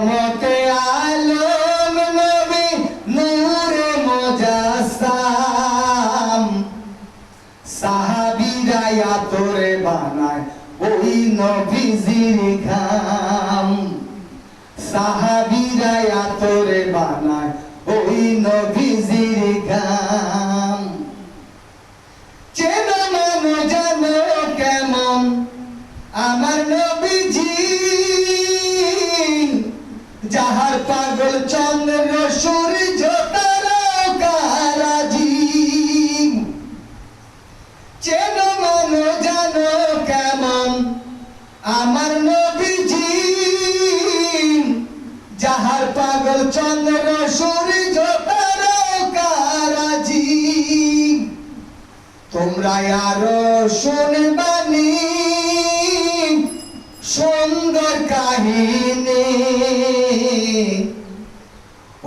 মতে আলম নবী সাহাবিরা তোরে বানায় ওই নবীজির তোরে বানায় ওই যাহার পাগল চন্দ্র সূর্য তারকারাজি। তোমরা আরও শুনবানি সুন্দর কাহিনী।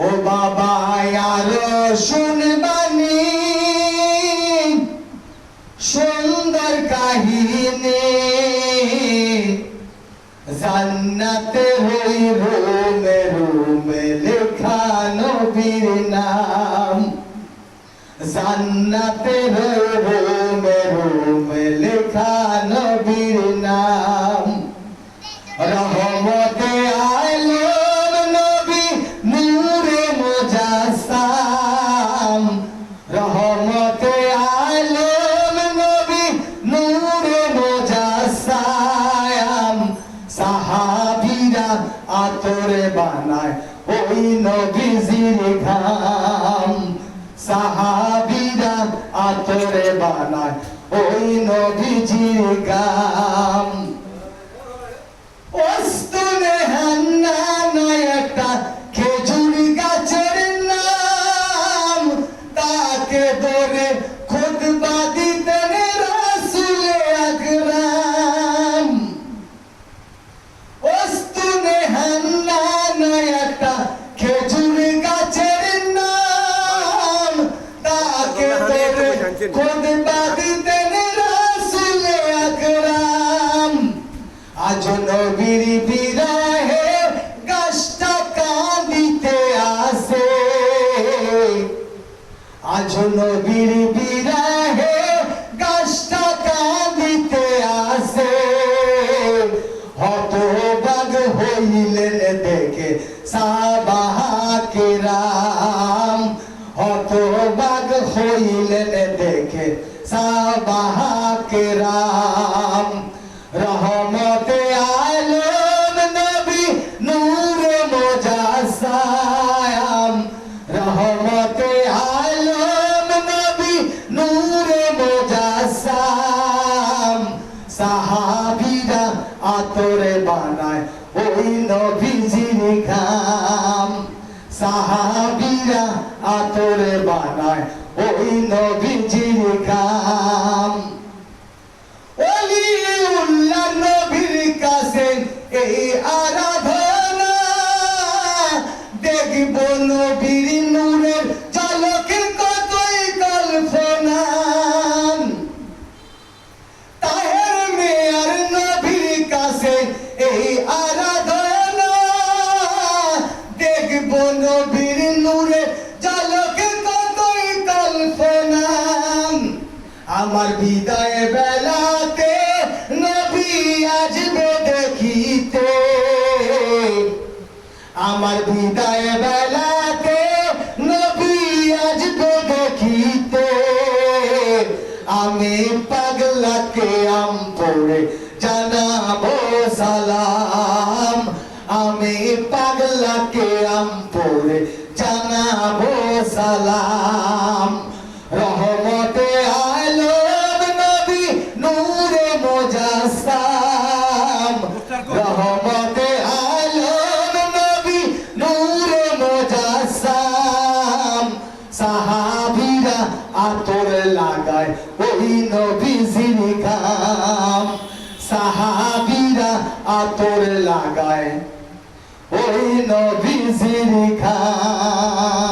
ও বাবা আরও শুনবানি জান্নাতে হই রুমে রুমে লেখা নবীর নাম। জান্নাতের রুমে রুমে লেখা নবীর বানায় ওই নবীজির গাম আজ নবীর বিরাহে গাছটা কাঁদিতে আসে। আজ নবীর বিরাহে গাছটা কাঁদিতে আসে। হতবাগ হইলেন দেখে সাবাহাকে রাম। হতবাগ হইলেন দেখে সাবাহাকে রাম। সাহাবীরা আতরে বানায় ওই নবীজির খাম সাহাবিরা আতরে বানায় ওই নবীজির খাম অলিউল্লাহ নবীর কাছে এই আরাধনা আমার বিদায় বেলাতে নবী আসবে দেখিতে আমার বিদায় বেলাতে নবী আসবে দেখিতে আমি পাগলাকে আম পড়ে জানাব সালাম। আমি পাগলাকে আম পড়ে জানাব সালাম। লাগায় ওই নবীজির খাম